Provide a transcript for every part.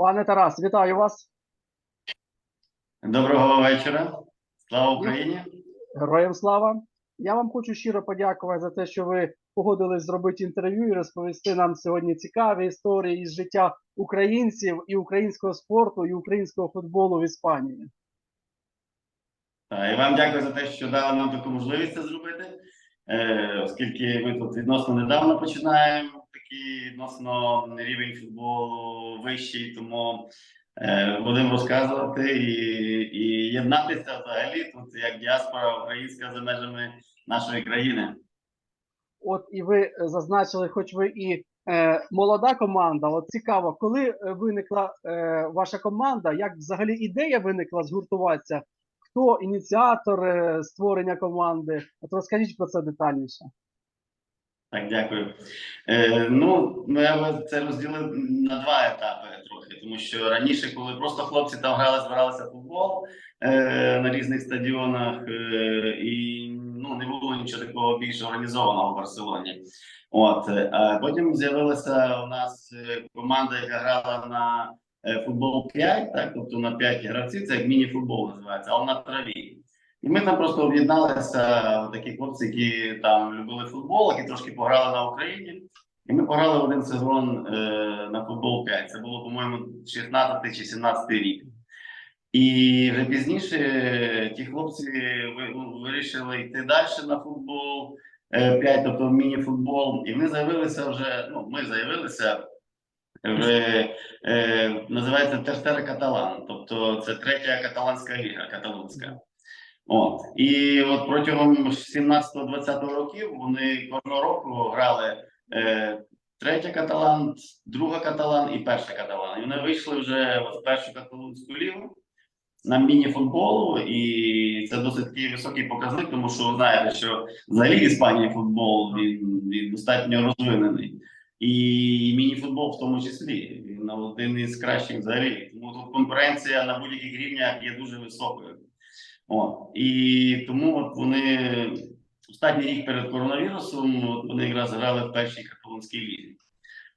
Пане Тарас, вітаю вас. Доброго вечора. Слава Україні. Героям слава. Я вам хочу щиро подякувати за те, що ви погодились зробити інтерв'ю і розповісти нам сьогодні цікаві історії із життя українців і українського спорту, і українського футболу в Іспанії. Та, І вам дякую за те, що дали нам таку можливість це зробити, е, оскільки ми тут відносно недавно починаємо такий відносно рівень футболу вищий, тому е, будемо розказувати і, і єднатися взагалі тут як діаспора українська за межами нашої країни. От і ви зазначили, хоч ви і е, молода команда. От цікаво, коли е, виникла е, ваша команда, як взагалі ідея виникла згуртуватися? Хто ініціатор е, створення команди? От розкажіть про це детальніше. Так, дякую. Е, ну, я це розділив на два етапи трохи, тому що раніше, коли просто хлопці там грали, збиралися футбол е, на різних стадіонах, е, і ну, не було нічого такого більш організованого в Барселоні. От, е, а потім з'явилася у нас е, команда, яка грала на е, футбол 5, так, тобто на 5 гравців, це як міні-футбол називається, але на траві. І ми там просто об'єдналися такі хлопці, які там любили футбол, які трошки пограли на Україні. І ми пограли один сезон е, на футбол 5. Це було, по-моєму, 16 чи 17 рік. І вже пізніше е, ті хлопці ну, вирішили йти далі на футбол е, 5, тобто в міні-футбол. І вони заявилися вже. Ну, ми заявилися в е, називається Терстера Каталан, тобто це третя каталанська ліга, каталонська. От і от протягом 17-20 років вони кожного року грали е, третя каталан, друга каталан і перша каталан. І вони вийшли вже в першу каталонську лігу на міні-футболу, і це досить такий високий показник, тому що ви знаєте, що взагалі Іспанії футбол він, він достатньо розвинений. І міні-футбол в тому числі він один із кращих взагалі. Тому тут конкуренція на будь-яких рівнях є дуже високою. От. І тому от вони останній рік перед коронавірусом от вони якраз грали в першій каталонській лізі.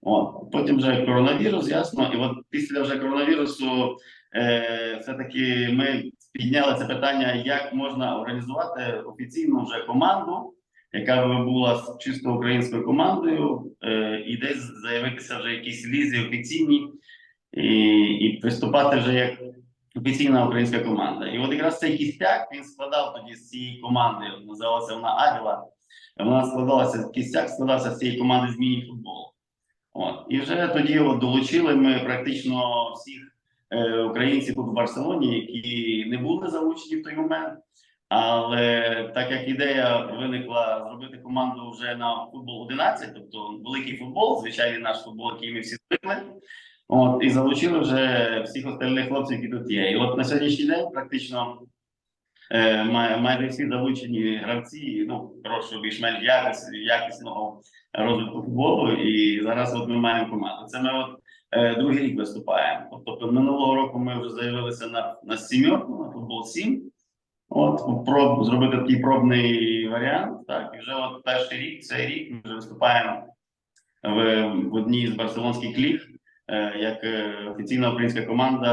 От. Потім вже коронавірус, ясно. І от після вже коронавірусу е, все-таки ми підняли це питання, як можна організувати офіційну вже команду, яка би була чисто українською командою, е, і десь заявитися вже якісь лізі офіційні, і, і приступати вже як офіційна українська команда. І от якраз цей кістяк він складав тоді з цієї команди. Називалася вона Авіла. Вона складалася кістяк, складався з цієї команди з міні-футболу. І вже тоді от долучили ми практично всіх е, українців в Барселоні, які не були залучені в той момент. Але так як ідея виникла зробити команду вже на футбол 11, тобто великий футбол, звичайний наш футбол, який ми всі звикли. От і залучили вже всіх остальних хлопців, які тут є. І от на сьогоднішній день практично е, май, майже всі залучені гравці, ну хорошого більш-менш якіс, якісного розвитку футболу. І зараз от ми маємо команду. Це ми от е, другий рік виступаємо. Тобто минулого року ми вже заявилися на, на сімерку, на футбол 7. От проб зробити такий пробний варіант. Так, і вже от перший рік, цей рік ми вже виступаємо в, в одній з барселонських ліг як е, офіційна українська команда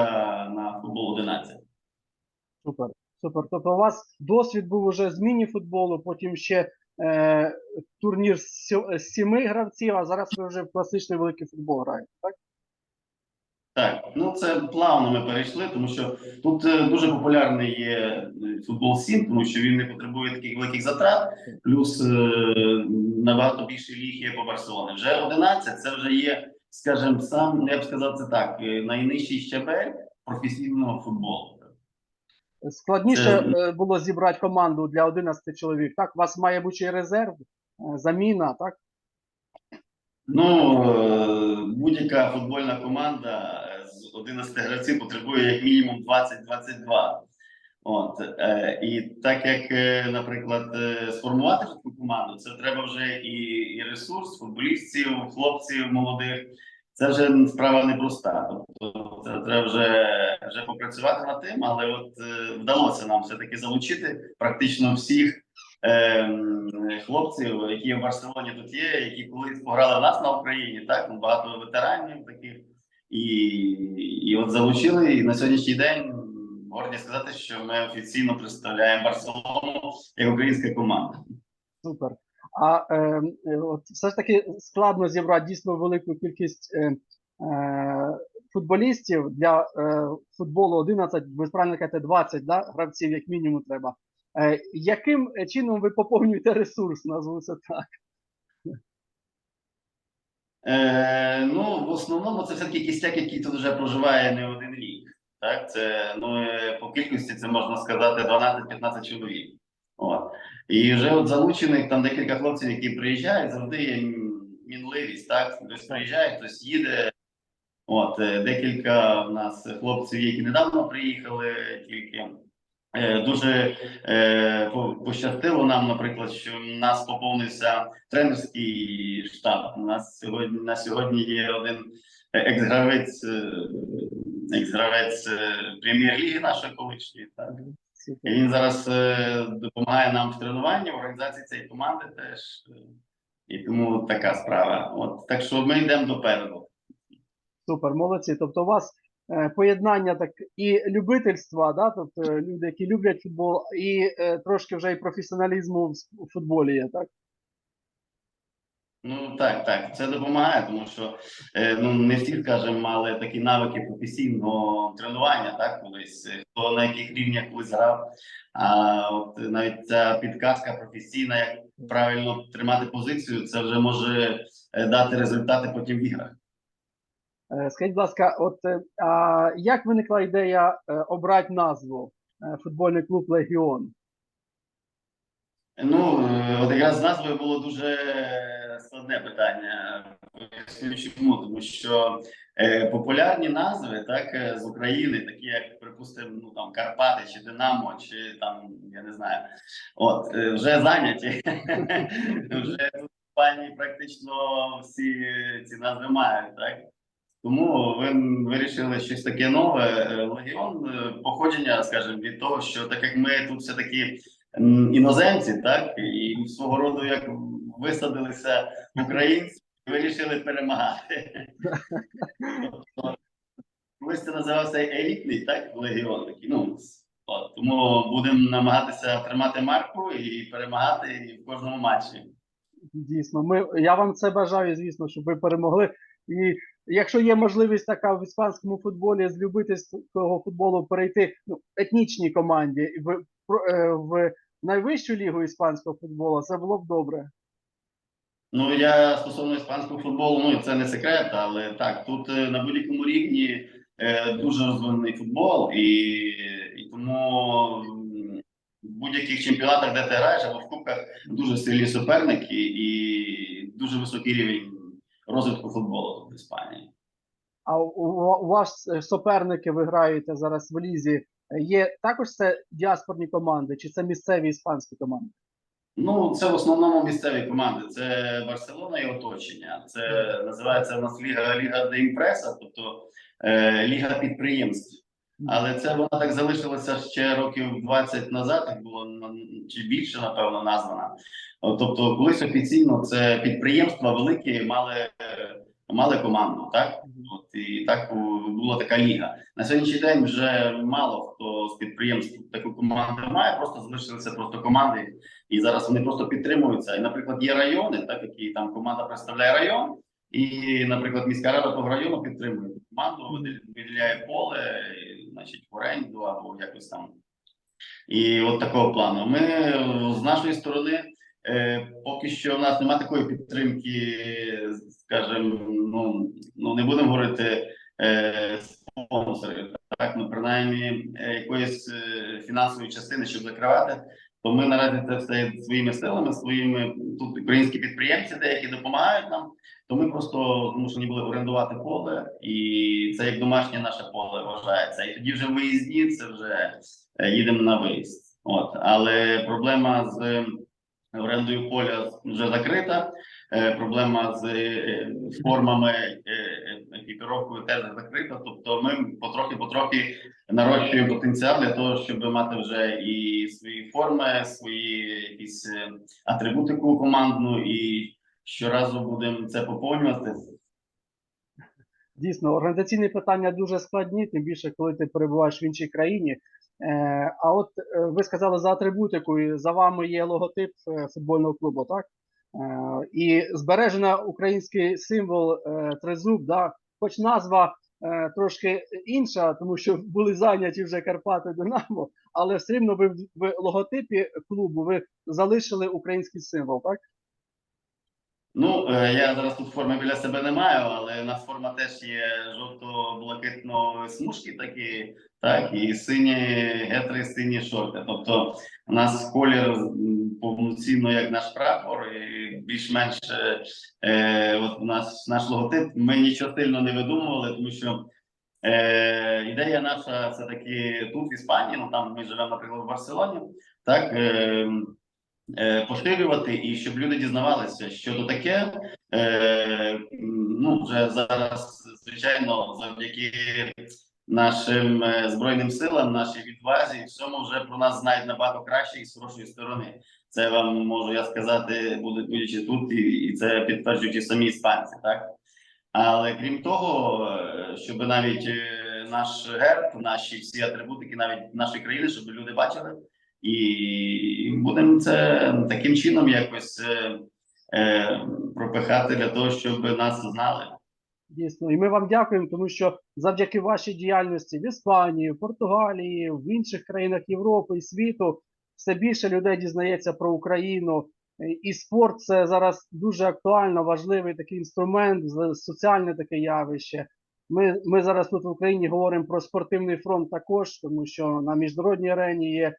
на футбол 11. Супер, супер. Тобто у вас досвід був уже з міні-футболу, потім ще е, турнір з сіми гравців, а зараз ви вже в класичний великий футбол граєте, так? Так, ну це плавно ми перейшли, тому що тут е, дуже популярний є е, футбол 7, тому що він не потребує таких великих затрат, плюс е, набагато більше ліг є по Барселоні. Вже 11 це вже є, скажімо, сам, я б сказав це так, е, найнижчий щабель професійного футболу. Складніше Це- е, було зібрати команду для 11 чоловік. Так, у вас має бути резерв, е, заміна, так? Ну, будь-яка футбольна команда з 11 гравців потребує як мінімум 20-22. От, е, і так як, е, наприклад, е, сформувати таку команду, це треба вже і, і ресурс футболістів, хлопців молодих. Це вже справа непроста. Тобто це треба вже, вже попрацювати над тим, але от вдалося нам все-таки залучити практично всіх хлопців, які в Барселоні тут є, які колись пограли в нас на Україні, так багато ветеранів таких. І, і от залучили, і на сьогоднішній день горді сказати, що ми офіційно представляємо Барселону як українська команда. Супер. А е, е, от все ж таки складно зібрати дійсно велику кількість е, е, футболістів для е, футболу 11, ви правильно кажете, 20 да, гравців, як мінімум, треба. Е, яким чином ви поповнюєте ресурс, назву це так? Е, ну, в основному це все-таки кістяк, який тут вже проживає не один рік. Так, це ну е, по кількості це можна сказати 12-15 чоловік. От. І вже от залучених там декілька хлопців, які приїжджають, завжди є мінливість. Так, хтось приїжджає, хтось їде. От е, декілька в нас хлопців, які недавно приїхали, тільки дуже е, пощастило нам, наприклад, що в нас поповнився тренерський штаб. У нас сьогодні на сьогодні є один екс-гравець, е, екс-гравець е, прем'єр-ліги нашої колишньої. Так. І він зараз е, допомагає нам в тренуванні, в організації цієї команди теж. е, І тому така справа. От так що ми йдемо допереду. Супер, молодці. Тобто у вас е, поєднання так і любительства, да? тобто е, люди, які люблять футбол, і е, трошки вже і професіоналізму в футболі є, так? Ну так, так, це допомагає, тому що е, ну не всі, скажімо, мали такі навики професійного тренування, так колись е, хто на яких рівнях колись грав. А от навіть ця підказка професійна, як правильно тримати позицію, це вже може е, дати результати потім в іграх. Е, Скажіть, будь ласка, от е, а, як виникла ідея е, обрати назву футбольний клуб Легіон? Ну, от якраз з назвою було дуже складне питання. Чому, тому що популярні назви, так, з України, такі як, припустимо, ну там Карпати чи Динамо, чи там, я не знаю, от, вже зайняті. Вже тут пані практично всі ці назви мають, так? Тому ви вирішили щось таке нове. Е, Легіон е, походження, скажімо, від того, що так як ми тут все таки іноземці, так і свого роду як висадилися українці, вирішили перемагати. Колись це називався елітний, так, легіон. такий, Ну, от, тому будемо намагатися тримати марку і перемагати в кожному матчі. Дійсно, ми, я вам це бажаю, звісно, щоб ви перемогли. І якщо є можливість така в іспанському футболі з любительського футболу перейти ну, етнічній команді в, е, в найвищу лігу іспанського футболу, це було б добре. Ну я стосовно іспанського футболу, ну це не секрет, але так, тут е, на будь-якому рівні е, дуже розвинений футбол, і, і тому в будь-яких чемпіонатах, де ти граєш, або в кубках дуже сильні суперники і дуже високий рівень розвитку футболу тут в Іспанії. А у, у вас е, суперники ви граєте зараз в лізі. Є також це діаспорні команди, чи це місцеві іспанські команди? Ну, це в основному місцеві команди. Це Барселона і оточення. Це називається у нас Ліга Ліга де Імпреса, тобто е, Ліга підприємств. Але це вона так залишилася ще років 20 назад, як було чи більше, напевно, названа. Тобто, колись офіційно це підприємства великі мали, мали команду, так? От, і так була така ліга. На сьогоднішній день вже мало хто з підприємств таку команду має, просто залишилися просто команди, і зараз вони просто підтримуються. І, наприклад, є райони, так які там команда представляє район, і, наприклад, міська рада того району підтримує команду, виділяє поле, значить, в оренду або якось там. І от такого плану. Ми з нашої сторони. Е, поки що в нас немає такої підтримки, скажімо, ну, ну не будемо говорити е, спонсорів, так, ну принаймні е, якоїсь е, фінансової частини, щоб закривати, то ми наразі це все своїми силами, своїми тут українські підприємці, деякі допомагають нам, то ми просто змушені були орендувати поле, і це як домашнє наше поле вважається. І тоді вже виїзні, це вже е, їдемо на виїзд. От, але проблема з орендою поля вже закрита. Е, проблема з е, формами е, теж закрита. Тобто, ми потрохи-потрохи нарощуємо потенціал для того, щоб мати вже і свої форми, свої якісь е, атрибутику командну, і щоразу будемо це поповнювати. Дійсно, організаційні питання дуже складні, тим більше, коли ти перебуваєш в іншій країні. Е, а от е, ви сказали за атрибутику, за вами є логотип футбольного клубу, так? І збережена український символ тризуб, да? Хоч назва е, трошки інша, тому що були зайняті вже Карпати Динамо, але все рівно ви в, логотипі клубу ви залишили український символ, так? Ну, е, я зараз тут форми біля себе не маю, але у нас форма теж є жовто-блакитно смужки такі, так, і сині гетри, сині шорти. Тобто у нас колір повноцінно як наш прапор, і більш-менш е, е, от у нас наш логотип. Ми нічого сильно не видумували, тому що е, ідея наша все таки тут, в Іспанії, ну там ми живемо, наприклад, в Барселоні. Так, е, поширювати і щоб люди дізнавалися, що то таке. Е, ну, вже зараз, звичайно, завдяки нашим е, збройним силам, нашій відвазі, всьому вже про нас знають набагато краще і з хорошої сторони. Це вам можу я сказати, будучи тут, і, це підтверджують і самі іспанці, так. Але крім того, е, щоб навіть е, наш герб, наші всі атрибутики, навіть нашої країни, щоб люди бачили, і будемо це таким чином якось е, е, пропихати для того, щоб нас знали. Дійсно, і ми вам дякуємо, тому що завдяки вашій діяльності в Іспанії, в Португалії, в інших країнах Європи і світу все більше людей дізнається про Україну. І спорт це зараз дуже актуально, важливий такий інструмент, соціальне таке явище. Ми, ми зараз тут в Україні говоримо про спортивний фронт також, тому що на міжнародній арені є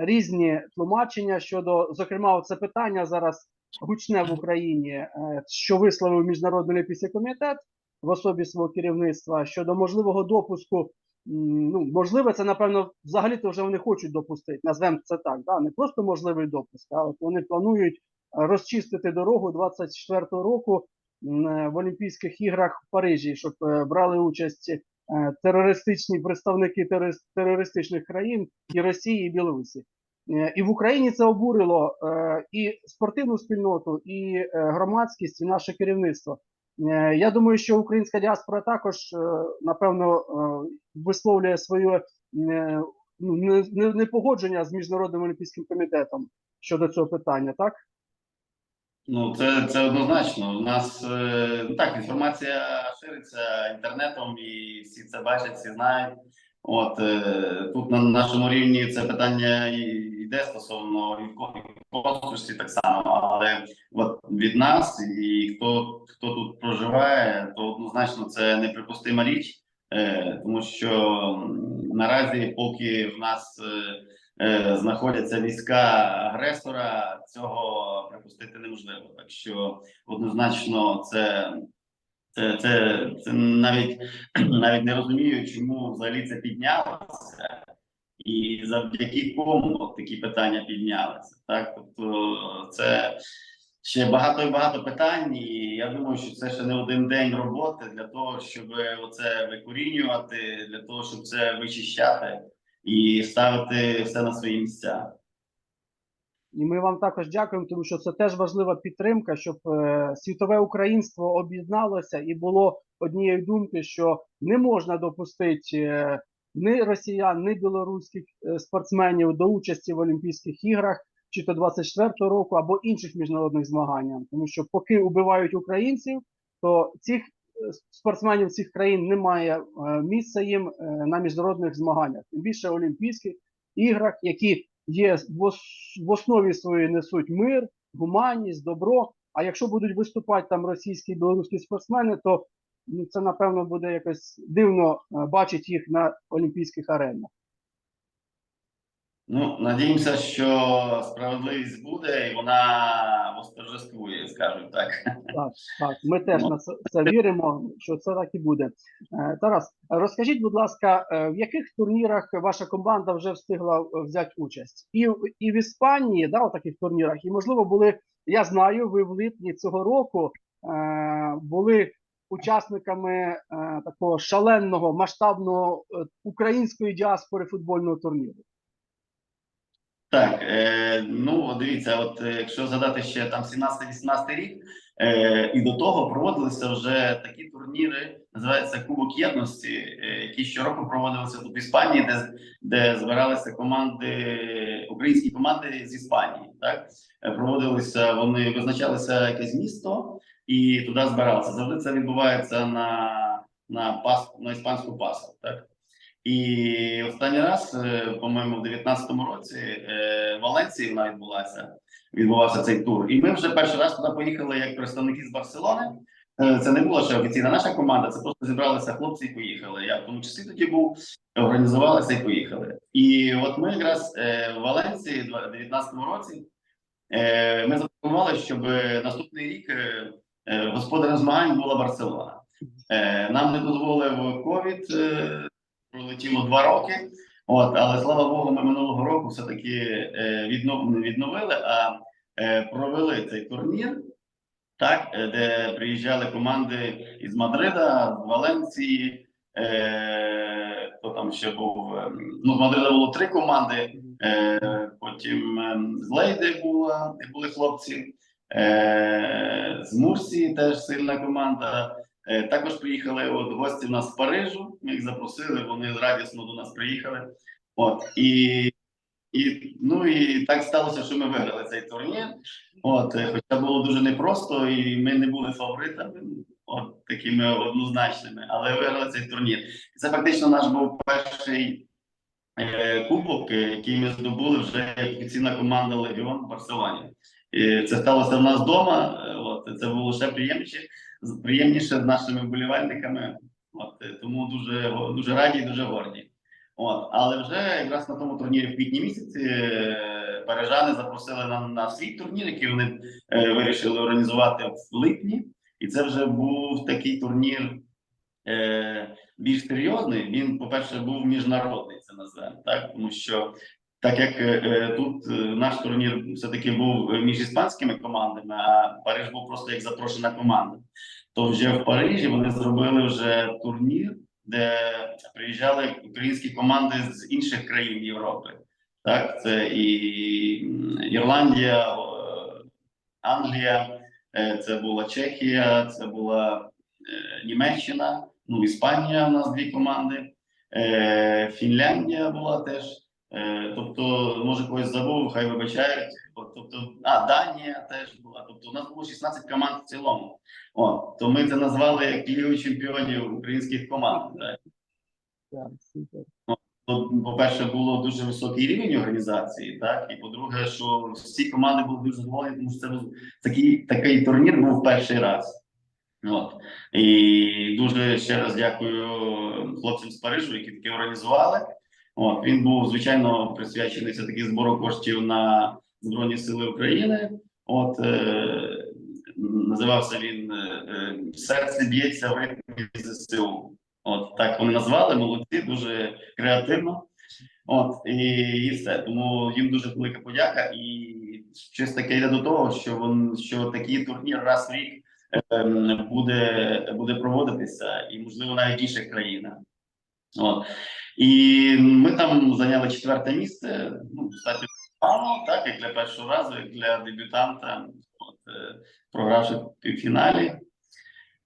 різні тлумачення щодо, зокрема, це питання зараз гучне в Україні, е, що висловив Міжнародний олімпійський комітет в особі свого керівництва щодо можливого допуску. Ну, можливе, це напевно взагалі-то вже вони хочуть допустити. Назвемо це так. Да? Не просто можливий допуск, а от вони планують е, розчистити дорогу 24-го року е, в Олімпійських іграх в Парижі, щоб е, брали участь е, терористичні представники терорис- терористичних країн і Росії, і Білорусі. Е, І в Україні це обурило е, і спортивну спільноту, і е, громадськість, і наше керівництво. Е, Я думаю, що українська діаспора також, е, напевно, е, висловлює своє е, ну, не- не- непогодження з міжнародним олімпійським комітетом щодо цього питання, так? Ну, це, це однозначно. У нас е, ну, так інформація шириться інтернетом, і всі це бачать, всі знають. От е, тут на нашому рівні це питання йде стосовно і так само. Але от від нас і хто хто тут проживає, то однозначно це неприпустима річ, е, тому що наразі, поки в нас е, знаходяться війська агресора, цього припустити неможливо. Так що однозначно це. Це, це, це навіть навіть не розумію, чому взагалі це піднялося, і завдяки кому такі питання піднялися. Так, тобто це ще багато і багато питань, і я думаю, що це ще не один день роботи для того, щоб оце викорінювати, для того, щоб це вичищати і ставити все на свої місця. І ми вам також дякуємо, тому що це теж важлива підтримка, щоб е, світове українство об'єдналося і було однієї думки, що не можна допустити е, ні росіян, ні білоруських е, спортсменів до участі в Олімпійських іграх, чи то 24-го року, або інших міжнародних змаганнях. Тому що поки убивають українців, то цих спортсменів цих країн немає е, місця їм е, на міжнародних змаганнях, тим більше Олімпійських іграх, які є в ос- в основі своєї несуть мир, гуманність, добро. А якщо будуть виступати там російські і білоруські спортсмени, то ну, це напевно буде якось дивно е, бачити їх на олімпійських аренах. Ну, надіємося, що справедливість буде і вона восторжествує, скажімо так. Так, ми теж на це, віримо, що це так і буде. Е, Тарас, розкажіть, будь ласка, е, в яких турнірах ваша команда вже встигла е, взяти участь? І, в- і в Іспанії, да, у таких турнірах, і можливо були, я знаю, ви в липні цього року були учасниками такого шаленого масштабного української діаспори футбольного турніру. Так, е, ну дивіться, от е, якщо згадати ще там 17-18 рік, е, і до того проводилися вже такі турніри, називається Кубок Єдності, е, які щороку проводилися тут в Іспанії, де, де збиралися команди, українські команди з Іспанії. Так Е, проводилися, вони визначалися якесь місто і туди збиралися. Завжди це відбувається на, на пас на іспанську пасху. Так. І останній раз, е, по-моєму, в 19-му році е, в Валенції вона відбулася. Відбувався цей тур. І ми вже перший раз туди поїхали як представники з Барселони. Е, Це не була ще офіційна наша команда, це просто зібралися хлопці і поїхали. Я в тому числі тоді був, організувалися і поїхали. І от ми якраз в Валенції в 19-му році ми запропонували, щоб наступний рік господарем змагань була Барселона. Нам не дозволив ковід. Пролетіло два роки. От, але слава Богу, ми минулого року все-таки е, віднов, не відновили, а е, провели цей турнір, так, е, де приїжджали команди із Мадрида, з Валенції. Е, там ще був? Ну, з Мадрида було три команди. Е, потім з Лейди була, були хлопці. Е, з Мурсії теж сильна команда. Е, Також приїхали от гості в нас з Парижу. Ми їх запросили, вони радісно до нас приїхали. От і, і ну і так сталося, що ми виграли цей турнір. От, е, хоча було дуже непросто, і ми не були фаворитами, от такими однозначними, але виграли цей турнір. Це фактично наш був перший е, кубок, який ми здобули вже як офіційна команда Легіон в Барселоні. І це сталося в нас вдома. От це було ще приємніше приємніше з нашими вболівальниками. От е, тому дуже дуже раді і дуже горді. От, але вже якраз на тому турнірі в квітні місяці е, парижани запросили нам на свій турнір, який вони е, вирішили організувати в липні. І це вже був такий турнір е, більш серйозний. Він, по-перше, був міжнародний, це називаємо, так тому що так як е, е, тут е, наш турнір все-таки був е, між іспанськими командами, а Париж був просто як запрошена команда, то вже в Парижі вони зробили вже турнір, де приїжджали українські команди з інших країн Європи. Так, це і Ірландія, Англія, е, це була Чехія, це була Німеччина, ну Іспанія. У нас дві команди, Фінляндія була теж. Е, Тобто, може когось забув, хай вибачають. Тобто, а Данія теж була. Тобто, у нас було 16 команд в цілому. От, то ми це назвали як Лігою чемпіонів українських команд. Так. По-перше, було дуже високий рівень організації, так і по-друге, що всі команди були дуже задоволені, тому що це був такий такий турнір був перший раз. От і дуже ще раз дякую хлопцям з Парижу, які таке організували. От він був звичайно присвячений все таки збору коштів на Збройні Сили України. От е, називався він е, е, Серце б'ється в ритмі ЗСУ. От так вони назвали, молодці, дуже креативно. От і, і все. Тому їм дуже велика подяка. І щось таке йде до того, що вон, що такий турнір раз в рік ем, буде, буде проводитися, і можливо навіть інших країнах. От. І ми там зайняли четверте місце. Ну, достатньо погано, так як для першого разу, як для дебютанта, от, е, програвши в півфіналі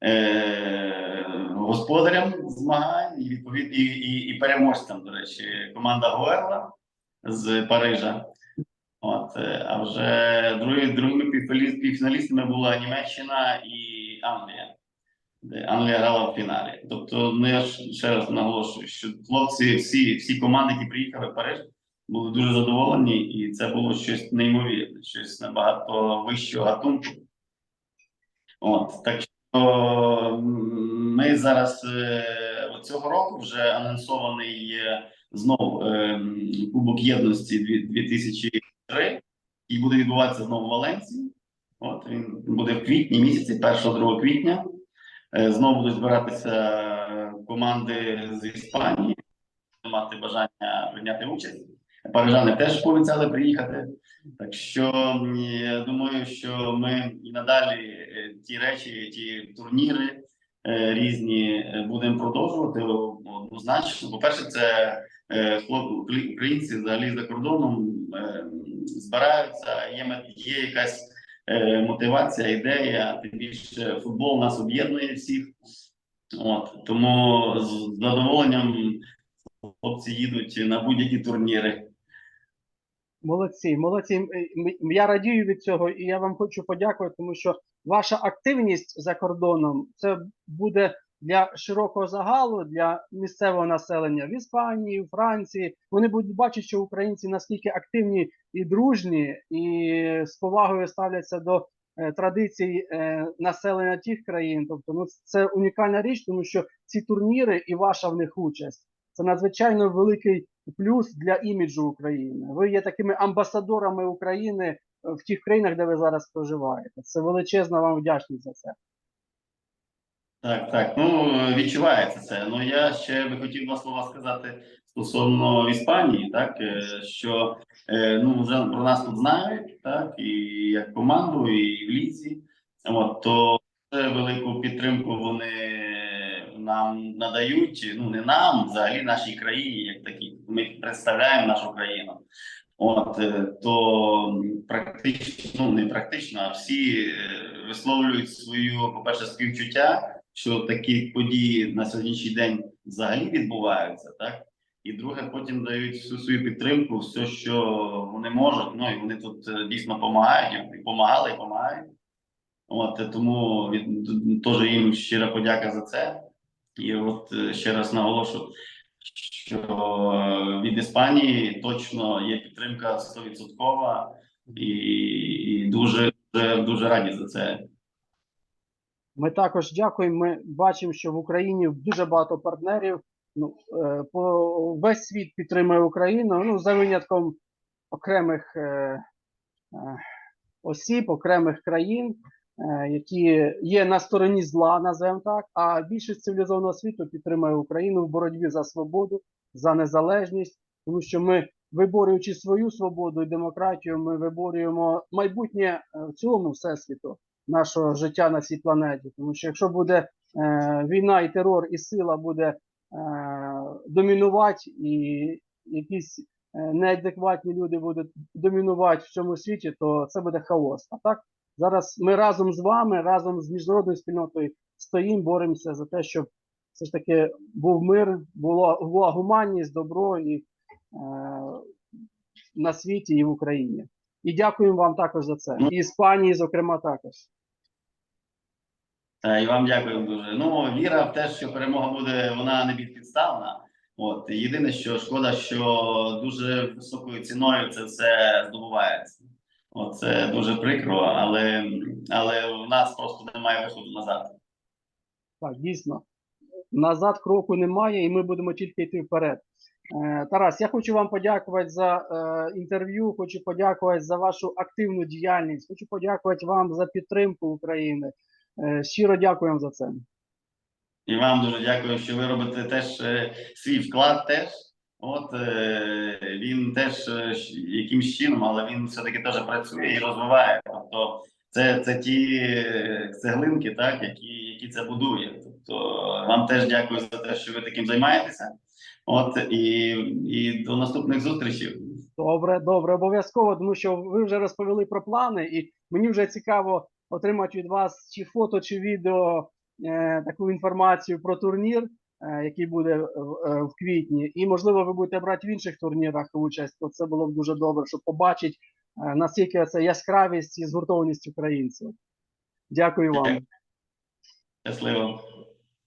е, господарям змагань і відповідно і, і, і переможцям, до речі, команда Гуерла з Парижа. От, е, а вже другі, другими півфіналістами була Німеччина і Англія. Де Англія грала в фіналі. Тобто, ну я ще раз наголошую, що хлопці, всі, всі команди, які приїхали в Париж, були дуже задоволені, і це було щось неймовірне, щось набагато вищого гатунку. От так що ми зараз е, цього року вже анонсований є знов е, Кубок єдності 2003, і буде відбуватися знову в Валенції. От він буде в квітні місяці, 1-2 квітня. Е, Знову будуть збиратися команди з Іспанії, мати бажання прийняти участь. Парижани теж пообіцяли приїхати. Так що я думаю, що ми і надалі е, ті речі, ті турніри е, різні будемо продовжувати однозначно. По-перше, це хлоп, укра- українці взагалі за кордоном збираються. Є, є якась е, мотивація, ідея. Тим більше футбол нас об'єднує всіх. От тому з задоволенням хлопці їдуть на будь-які турніри. Молодці, молодці. Я радію від цього, і я вам хочу подякувати, тому що ваша активність за кордоном це буде для широкого загалу, для місцевого населення в Іспанії, в Франції. Вони будуть бачити, що українці наскільки активні і дружні, і з повагою ставляться до е, традицій е, населення тих країн. Тобто, ну це унікальна річ, тому що ці турніри і ваша в них участь це надзвичайно великий плюс для іміджу України. Ви є такими амбасадорами України е, в тих країнах, де ви зараз проживаєте. Це величезна вам вдячність за це. Так, так. Ну відчувається це. Ну я ще би хотів два слова сказати стосовно Іспанії, так е, що е, ну вже про нас тут знають, так і як команду, і в лізі. От то велику підтримку вони нам надають. Ну не нам, взагалі нашій країні, як такій. Ми представляємо нашу країну. От е, то практично, ну не практично, а всі висловлюють свою, по-перше, співчуття що такі події на сьогоднішній день взагалі відбуваються, так? І друге, потім дають всю свою підтримку, все, що вони можуть. Ну і вони тут е, дійсно допомагають, і допомагали, і допомагають. От е, тому від теж їм щира подяка за це. І от е, ще раз наголошу, що від Іспанії точно є підтримка 100% і, і дуже, дуже, дуже раді за це. Ми також дякуємо. Ми бачимо, що в Україні дуже багато партнерів. Ну, е, по, весь світ підтримує Україну. Ну, за винятком окремих е, е, осіб, окремих країн, е, які є на стороні зла, називаємо так. А більшість цивілізованого світу підтримує Україну в боротьбі за свободу, за незалежність, тому що ми, виборюючи свою свободу і демократію, ми виборюємо майбутнє е, в цілому всесвіту нашого життя на цій планеті. Тому що якщо буде е, війна і терор, і сила буде е, домінувати, і якісь е, неадекватні люди будуть домінувати в цьому світі, то це буде хаос. А так зараз ми разом з вами, разом з міжнародною спільнотою стоїмо, боремося за те, щоб все ж таки був мир, була, була гуманність, добро і е, на світі і в Україні. І дякуємо вам також за це. І Іспанії, зокрема, також. Та, і вам дякую дуже. Ну, віра в те, що перемога буде, вона не підпідставна. От єдине, що шкода, що дуже високою ціною це все здобувається. От це дуже прикро, але, але в нас просто немає виходу назад. Так, дійсно. Назад кроку немає, і ми будемо тільки йти вперед. Е, Тарас, я хочу вам подякувати за е, інтерв'ю, хочу подякувати за вашу активну діяльність, хочу подякувати вам за підтримку України. Е, щиро дякуємо за це. І вам дуже дякую, що ви робите теж свій вклад. Теж от він теж якимсь чином, але він все-таки теж працює і розвиває. Тобто, це, це ті цеглинки, так, які, які це будує. Тобто, вам теж дякую за те, що ви таким займаєтеся. От і, і до наступних зустрічей. Добре, добре, обов'язково, тому що ви вже розповіли про плани, і мені вже цікаво отримати від вас чи фото, чи відео е, таку інформацію про турнір, е, який буде в, е, в квітні. І, можливо, ви будете брати в інших турнірах участь. То це було б дуже добре, щоб побачити, е, наскільки це яскравість і згуртованість українців. Дякую вам. Щасливо.